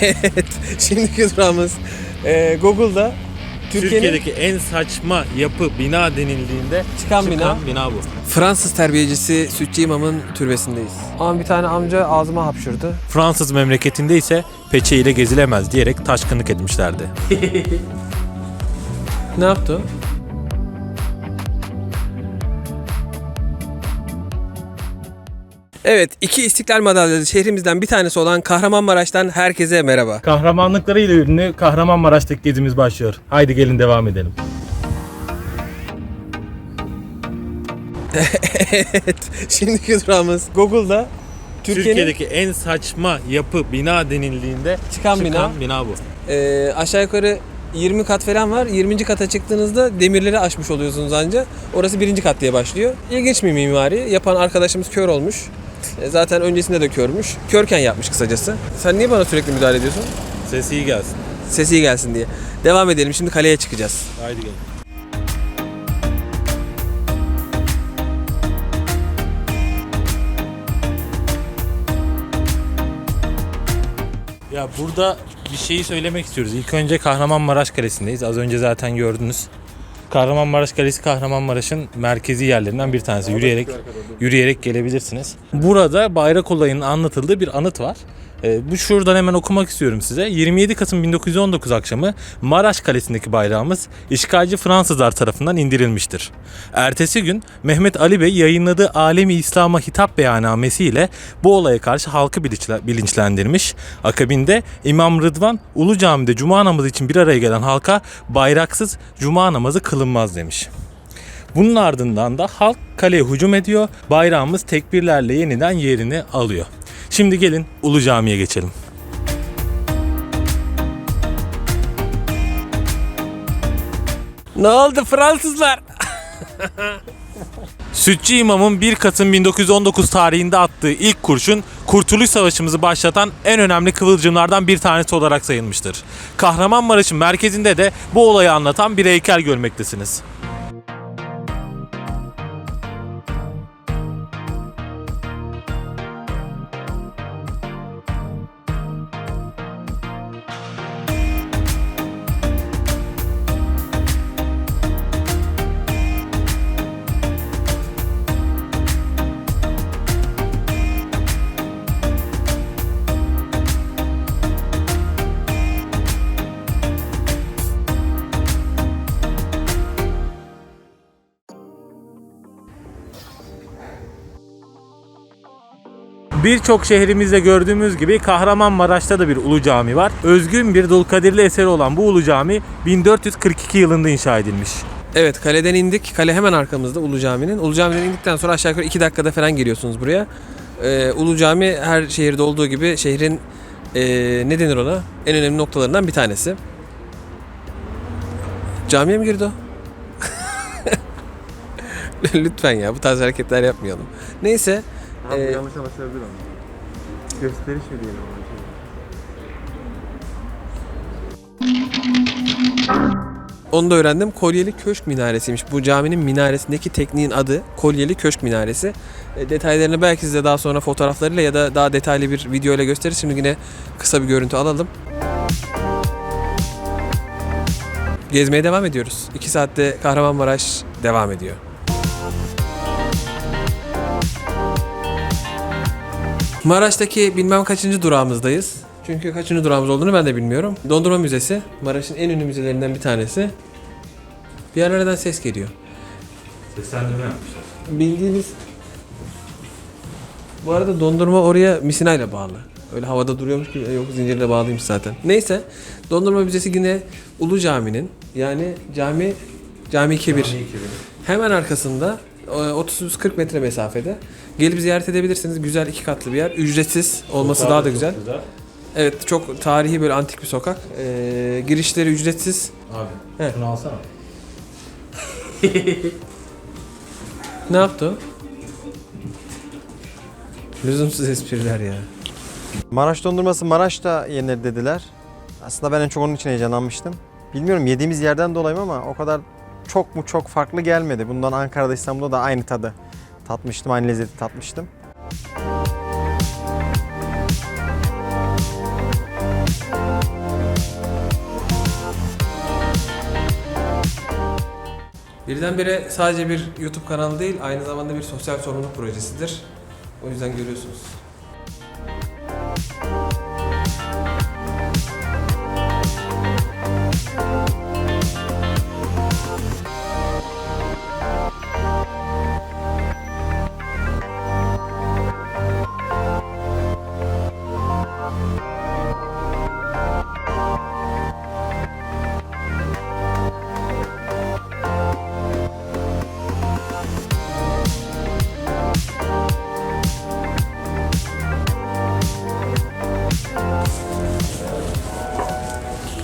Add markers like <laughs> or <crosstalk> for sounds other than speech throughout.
evet, şimdiki durağımız e, Google'da Türkiye'nin Türkiye'deki en saçma yapı bina denildiğinde Çıkan bina. bina bu. Fransız terbiyecisi Sütçü İmam'ın türbesindeyiz. Ama bir tane amca ağzıma hapşırdı. Fransız memleketinde ise peçe ile gezilemez diyerek taşkınlık etmişlerdi. <laughs> Ne yaptı o? Evet, iki İstiklal Madalyalı şehrimizden bir tanesi olan Kahramanmaraş'tan herkese merhaba. Kahramanlıklarıyla ünlü Kahramanmaraş'taki gezimiz başlıyor. Haydi gelin devam edelim. evet, şimdiki durağımız Google'da Türkiye'nin Türkiye'deki en saçma yapı bina denildiğinde Çıkan bina. bina bu. e, aşağı yukarı 20 kat falan var. 20. kata çıktığınızda demirleri aşmış oluyorsunuz anca. Orası birinci kat diye başlıyor. İlginç bir mimari. Yapan arkadaşımız kör olmuş. E, Zaten öncesinde de körmüş. Körken yapmış kısacası. Sen niye bana sürekli müdahale ediyorsun? Ses iyi gelsin. Sesi iyi gelsin diye. Devam edelim. Şimdi kaleye çıkacağız. Haydi gelin. Ya burada bir şeyi söylemek istiyoruz. İlk önce Kahramanmaraş Kalesi'ndeyiz. Az önce zaten gördünüz. Kahramanmaraş Kalesi Kahramanmaraş'ın merkezi yerlerinden bir tanesi. Yürüyerek yürüyerek gelebilirsiniz. Burada bayrak olayının anlatıldığı bir anıt var. Ee, bu şuradan hemen okumak istiyorum size. 27 Kasım 1919 akşamı Maraş Kalesi'ndeki bayrağımız işgalci Fransızlar tarafından indirilmiştir. Ertesi gün Mehmet Ali Bey yayınladığı Alemi İslam'a hitap beyannamesi ile bu olaya karşı halkı bilinçle- bilinçlendirmiş. Akabinde İmam Rıdvan Ulu Cami'de cuma namazı için bir araya gelen halka bayraksız cuma namazı kılınmaz demiş. Bunun ardından da halk kaleye hücum ediyor. Bayrağımız tekbirlerle yeniden yerini alıyor. Şimdi gelin Ulu Cami'ye geçelim. Ne oldu Fransızlar? <laughs> Sütçü İmam'ın 1 Kasım 1919 tarihinde attığı ilk kurşun Kurtuluş Savaşımızı başlatan en önemli kıvılcımlardan bir tanesi olarak sayılmıştır. Kahramanmaraş'ın merkezinde de bu olayı anlatan bir heykel görmektesiniz. Birçok şehrimizde gördüğümüz gibi Kahramanmaraş'ta da bir Ulu Cami var. Özgün bir Dulkadirli eseri olan bu Ulu Cami 1442 yılında inşa edilmiş. Evet kaleden indik. Kale hemen arkamızda Ulu Cami'nin. Ulu Cami'den indikten sonra aşağı yukarı 2 dakikada falan geliyorsunuz buraya. Ee, Ulu Cami her şehirde olduğu gibi şehrin ee, ne denir ona? En önemli noktalarından bir tanesi. Camiye mi girdi o? <laughs> Lütfen ya bu tarz hareketler yapmayalım. Neyse. Ee, yanlış anlaşılabilir ama. Gösteriş mi diyelim Onu da öğrendim. Kolyeli Köşk Minaresiymiş. Bu caminin minaresindeki tekniğin adı Kolyeli Köşk Minaresi. E, detaylarını belki size daha sonra fotoğraflarıyla ya da daha detaylı bir video ile gösteririz. Şimdi yine kısa bir görüntü alalım. Gezmeye devam ediyoruz. 2 saatte Kahramanmaraş devam ediyor. Maraş'taki bilmem kaçıncı durağımızdayız. Çünkü kaçıncı durağımız olduğunu ben de bilmiyorum. Dondurma Müzesi, Maraş'ın en ünlü müzelerinden bir tanesi. Bir yerlerden ses geliyor. Seslendirme yapmışlar. Bildiğiniz... Bu arada dondurma oraya misinayla bağlı. Öyle havada duruyormuş gibi yok zincirle bağlıymış zaten. Neyse Dondurma Müzesi yine Ulu Cami'nin yani cami Cami Kebir. Hemen arkasında 30-40 metre mesafede. Gelip ziyaret edebilirsiniz. Güzel iki katlı bir yer. Ücretsiz olması daha da güzel. Evet çok tarihi böyle antik bir sokak. Ee, girişleri ücretsiz. Abi He. şunu alsana. Ne yaptı o? Lüzumsuz espriler ya. Maraş dondurması Maraş'ta yenir dediler. Aslında ben en çok onun için heyecanlanmıştım. Bilmiyorum yediğimiz yerden dolayı mı ama o kadar çok mu çok farklı gelmedi. Bundan Ankara'da İstanbul'da da aynı tadı tatmıştım, aynı lezzeti tatmıştım. Birdenbire sadece bir YouTube kanalı değil, aynı zamanda bir sosyal sorumluluk projesidir. O yüzden görüyorsunuz.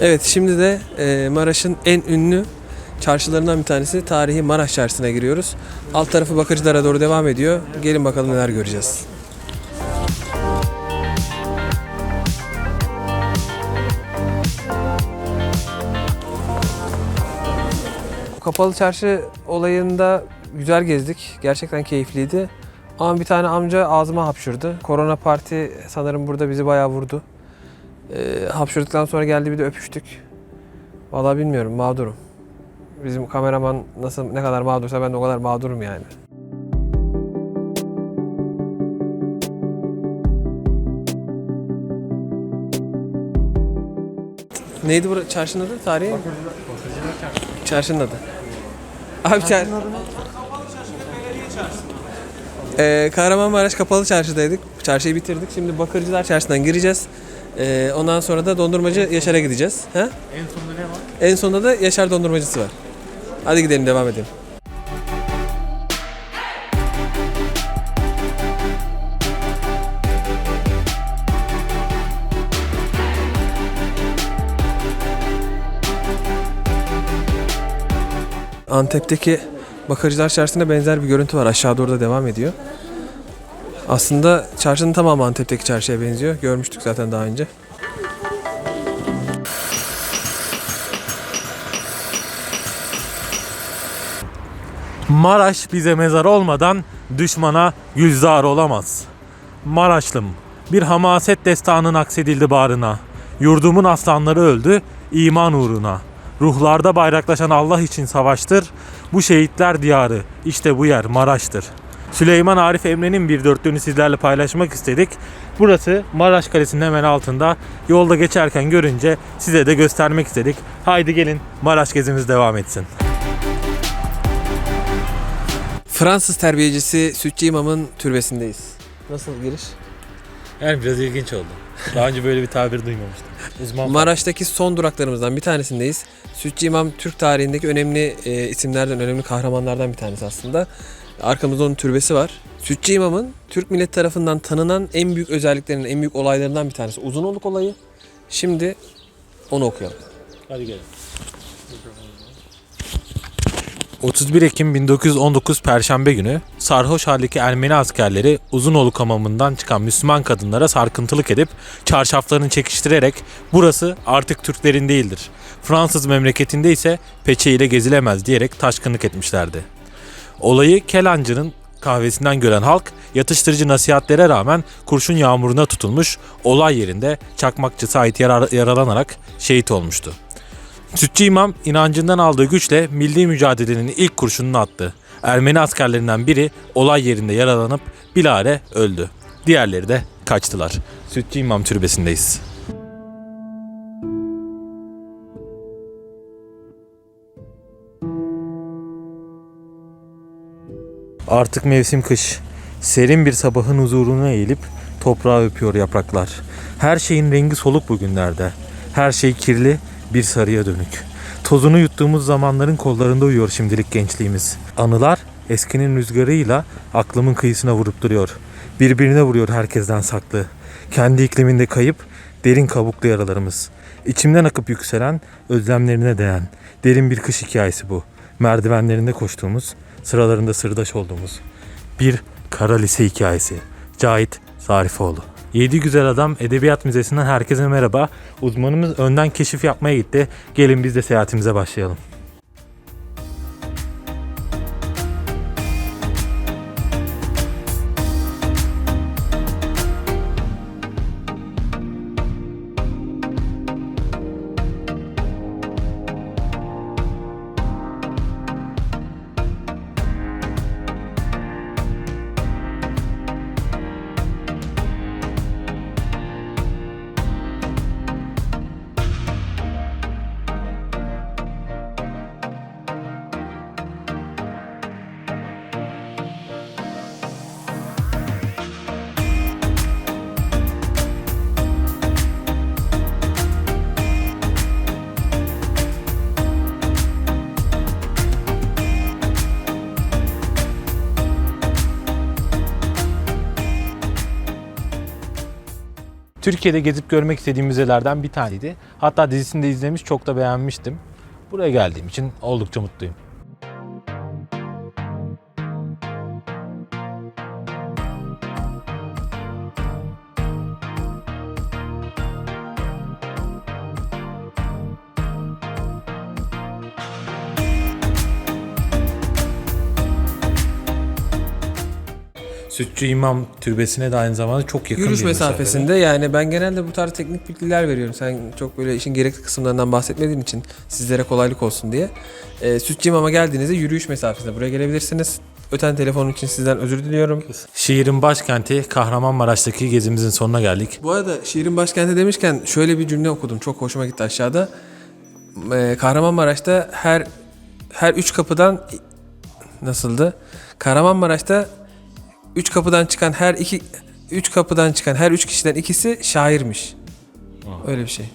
Evet şimdi de e, Maraş'ın en ünlü çarşılarından bir tanesi tarihi Maraş Çarşısı'na giriyoruz. Alt tarafı Bakırcılar'a doğru devam ediyor. Gelin bakalım neler göreceğiz. Kapalı çarşı olayında güzel gezdik. Gerçekten keyifliydi. Ama bir tane amca ağzıma hapşırdı. Korona parti sanırım burada bizi bayağı vurdu. Ee, hapşırdıktan sonra geldi bir de öpüştük. Vallahi bilmiyorum mağdurum. Bizim kameraman nasıl ne kadar mağdursa ben de o kadar mağdurum yani. Neydi bu çarşının adı? Tarihi? Çarşının adı. Abi çar... Ee, Kahramanmaraş Kapalı Çarşı'daydık. Çarşıyı bitirdik. Şimdi Bakırcılar Çarşı'dan gireceğiz. Ee, ondan sonra da dondurmacı Yaşar'a gideceğiz. Ha? En sonunda ne var? En sonunda da Yaşar dondurmacısı var. Hadi gidelim devam edelim. Antep'teki Bakırcılar Çarşısı'na benzer bir görüntü var. Aşağı doğru da devam ediyor. Aslında çarşının tamamı Antep'teki çarşıya benziyor. Görmüştük zaten daha önce. Maraş bize mezar olmadan düşmana yüzdar olamaz. Maraşlım, bir hamaset destanın aksedildi bağrına. Yurdumun aslanları öldü iman uğruna. Ruhlarda bayraklaşan Allah için savaştır. Bu şehitler diyarı, işte bu yer Maraş'tır. Süleyman Arif Emre'nin bir dörtlüğünü sizlerle paylaşmak istedik. Burası Maraş Kalesi'nin hemen altında. Yolda geçerken görünce size de göstermek istedik. Haydi gelin Maraş gezimiz devam etsin. Fransız terbiyecisi Sütçü İmam'ın türbesindeyiz. Nasıl giriş? Yani biraz ilginç oldu. Daha önce böyle bir tabir duymamıştım. Uzman Maraş'taki son duraklarımızdan bir tanesindeyiz. Sütçü İmam Türk tarihindeki önemli e, isimlerden, önemli kahramanlardan bir tanesi aslında. Arkamızda onun türbesi var. Sütçü İmam'ın Türk milleti tarafından tanınan en büyük özelliklerinin, en büyük olaylarından bir tanesi. Uzunoluk olayı. Şimdi onu okuyalım. Hadi gelin. 31 Ekim 1919 Perşembe günü sarhoş haldeki Ermeni askerleri Uzunoluk hamamından çıkan Müslüman kadınlara sarkıntılık edip çarşaflarını çekiştirerek burası artık Türklerin değildir. Fransız memleketinde ise peçe ile gezilemez diyerek taşkınlık etmişlerdi. Olayı Kelancı'nın kahvesinden gören halk yatıştırıcı nasihatlere rağmen kurşun yağmuruna tutulmuş olay yerinde çakmakçı Sait yaralanarak şehit olmuştu. Sütçü İmam inancından aldığı güçle milli mücadelenin ilk kurşununu attı. Ermeni askerlerinden biri olay yerinde yaralanıp bilare öldü. Diğerleri de kaçtılar. Sütçü İmam türbesindeyiz. Artık mevsim kış. Serin bir sabahın huzuruna eğilip toprağı öpüyor yapraklar. Her şeyin rengi soluk bugünlerde. Her şey kirli, bir sarıya dönük. Tozunu yuttuğumuz zamanların kollarında uyuyor şimdilik gençliğimiz. Anılar eskinin rüzgarıyla aklımın kıyısına vurup duruyor. Birbirine vuruyor herkesten saklı. Kendi ikliminde kayıp derin kabuklu yaralarımız. İçimden akıp yükselen özlemlerine değen derin bir kış hikayesi bu. Merdivenlerinde koştuğumuz, sıralarında sırdaş olduğumuz bir kara lise hikayesi. Cahit Zarifoğlu. Yedi Güzel Adam Edebiyat Müzesi'nden herkese merhaba. Uzmanımız önden keşif yapmaya gitti. Gelin biz de seyahatimize başlayalım. Türkiye'de gezip görmek istediğim müzelerden bir taneydi. Hatta dizisini de izlemiş, çok da beğenmiştim. Buraya geldiğim için oldukça mutluyum. Sütçü İmam Türbesi'ne de aynı zamanda çok yakın Yürüyüş bir mesafede. mesafesinde yani ben genelde bu tarz teknik bilgiler veriyorum. Sen çok böyle işin gerekli kısımlarından bahsetmediğin için sizlere kolaylık olsun diye. Ee, Sütçü İmam'a geldiğinizde yürüyüş mesafesinde buraya gelebilirsiniz. Öten telefon için sizden özür diliyorum. Şiirin başkenti Kahramanmaraş'taki gezimizin sonuna geldik. Bu arada şiirin başkenti demişken şöyle bir cümle okudum. Çok hoşuma gitti aşağıda. Ee, Kahramanmaraş'ta her her üç kapıdan nasıldı? Kahramanmaraş'ta üç kapıdan çıkan her iki üç kapıdan çıkan her üç kişiden ikisi şairmiş. Öyle bir şey.